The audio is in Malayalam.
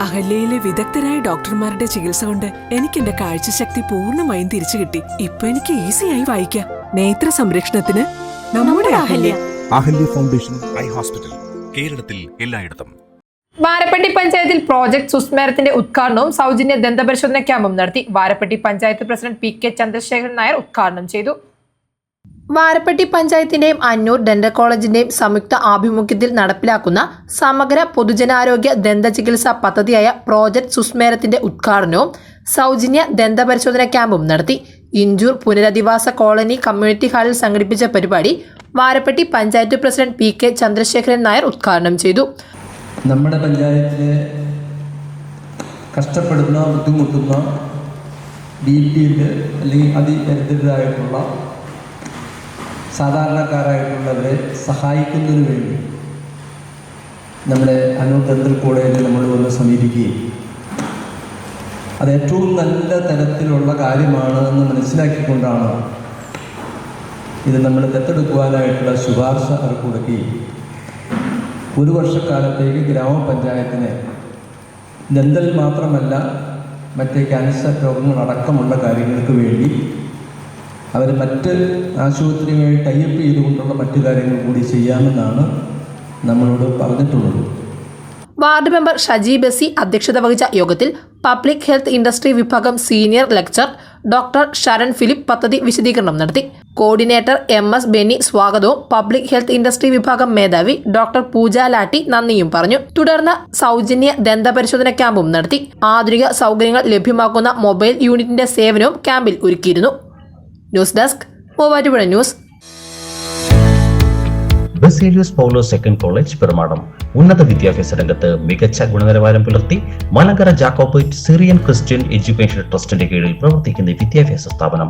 അഹല്യയിലെ വിദഗ്ധരായ ഡോക്ടർമാരുടെ ചികിത്സ കൊണ്ട് എനിക്ക് എന്റെ കാഴ്ചശക്തി പൂർണമായും തിരിച്ചു കിട്ടി. ഇപ്പൊ എനിക്ക് ഈസിയായി വായിക്കാം. നേത്ര സംരക്ഷണത്തിന് നമ്മുടെ Ahalya. Ahalya foundation eye hospital കേരളത്തിൽ എല്ലായിടത്തും. വാരപ്പെട്ടി പഞ്ചായത്തിൽ പ്രോജക്ട് സുസ്മേരത്തിന്റെ ഉദ്ഘാടനവും സൗജന്യ ദന്തപരിശോധന ക്യാമ്പും നടത്തി. Varappetty panchayat president P K Chandrasekharan Nair ഉദ്ഘാടനം ചെയ്തു. വാരപ്പെട്ടി പഞ്ചായത്തിന്റെയും അന്നൂർ ഡെന്റൽ കോളേജിന്റെയും സംയുക്ത ആഭിമുഖ്യത്തിൽ നടപ്പിലാക്കുന്ന സമഗ്ര പൊതുജനാരോഗ്യ ദന്ത ചികിത്സാ പദ്ധതിയായ പ്രോജക്ട് സുസ്മേരത്തിന്റെ ഉദ്ഘാടനവും സൗജന്യ ദന്തപരിശോധന ക്യാമ്പും നടത്തി. ഇഞ്ചൂർ പുനരധിവാസ കോളനി കമ്മ്യൂണിറ്റി ഹാളിൽ സംഘടിപ്പിച്ച പരിപാടി Varappetty panchayat president P K Chandrasekharan Nair ഉദ്ഘാടനം ചെയ്തു. നമ്മുടെ പഞ്ചായത്തിലെ കഷ്ടപ്പെടുന്ന ബുദ്ധിമുട്ടുന്ന ബി അല്ലെങ്കിൽ അതിദരിദ്രരായിട്ടുള്ള സാധാരണക്കാരായിട്ടുള്ളവരെ സഹായിക്കുന്നതിന് വേണ്ടി നമ്മുടെ ദന്തൽ കോളേജിൽ നമ്മൾ വന്ന് സമീപിക്കുകയും. അത് ഏറ്റവും നല്ല തരത്തിലുള്ള കാര്യമാണ് എന്ന് മനസ്സിലാക്കിക്കൊണ്ടാണ് ഇത് നമ്മൾ ദത്തെടുക്കുവാനായിട്ടുള്ള ശുപാർശ അവർക്ക് കൊടുക്കുകയും ഒരു വർഷക്കാലത്തേക്ക് ഗ്രാമപഞ്ചായത്തിനെ ദന്തൽ മാത്രമല്ല മറ്റേ ക്യാൻസർ രോഗങ്ങളടക്കമുള്ള കാര്യങ്ങൾക്ക് വേണ്ടി അവർ മറ്റ് ആശുപത്രിയുമായി ടൈപ്പ് ചെയ്തുകൊണ്ടുള്ള മറ്റു കാര്യങ്ങൾ കൂടി ചെയ്യാമെന്നാണ് നമ്മളോട് പറഞ്ഞിട്ടുള്ളത്. വാർഡ് മെമ്പർ ഷജി ബസി അധ്യക്ഷത വഹിച്ച യോഗത്തിൽ പബ്ലിക് ഹെൽത്ത് ഇൻഡസ്ട്രി വിഭാഗം senior lecture doctor Sharan Philip പദ്ധതി വിശദീകരണം നടത്തി. കോർഡിനേറ്റർ എം എസ് ബെന്നി സ്വാഗതവും പബ്ലിക് ഹെൽത്ത് ഇൻഡസ്ട്രി വിഭാഗം മേധാവി ഡോക്ടർ പൂജ ലാട്ടി നന്ദിയും പറഞ്ഞു. തുടർന്ന് സൗജന്യ ദന്തപരിശോധന ക്യാമ്പും നടത്തി. ആധുനിക സൗകര്യങ്ങൾ ലഭ്യമാക്കുന്ന മൊബൈൽ യൂണിറ്റിന്റെ സേവനവും ക്യാമ്പിൽ ഒരുക്കിയിരുന്നു. News desk Muvattupuzha news. Baselios Paulo second college Perumadam. ഉന്നത വിദ്യാഭ്യാസ രംഗത്ത് മികച്ച ഗുണനിലവാരം പുലർത്തി Malankara Jacobite Syrian Christian education ട്രസ്റ്റിന്റെ കീഴിൽ പ്രവർത്തിക്കുന്ന വിദ്യാഭ്യാസ സ്ഥാപനം.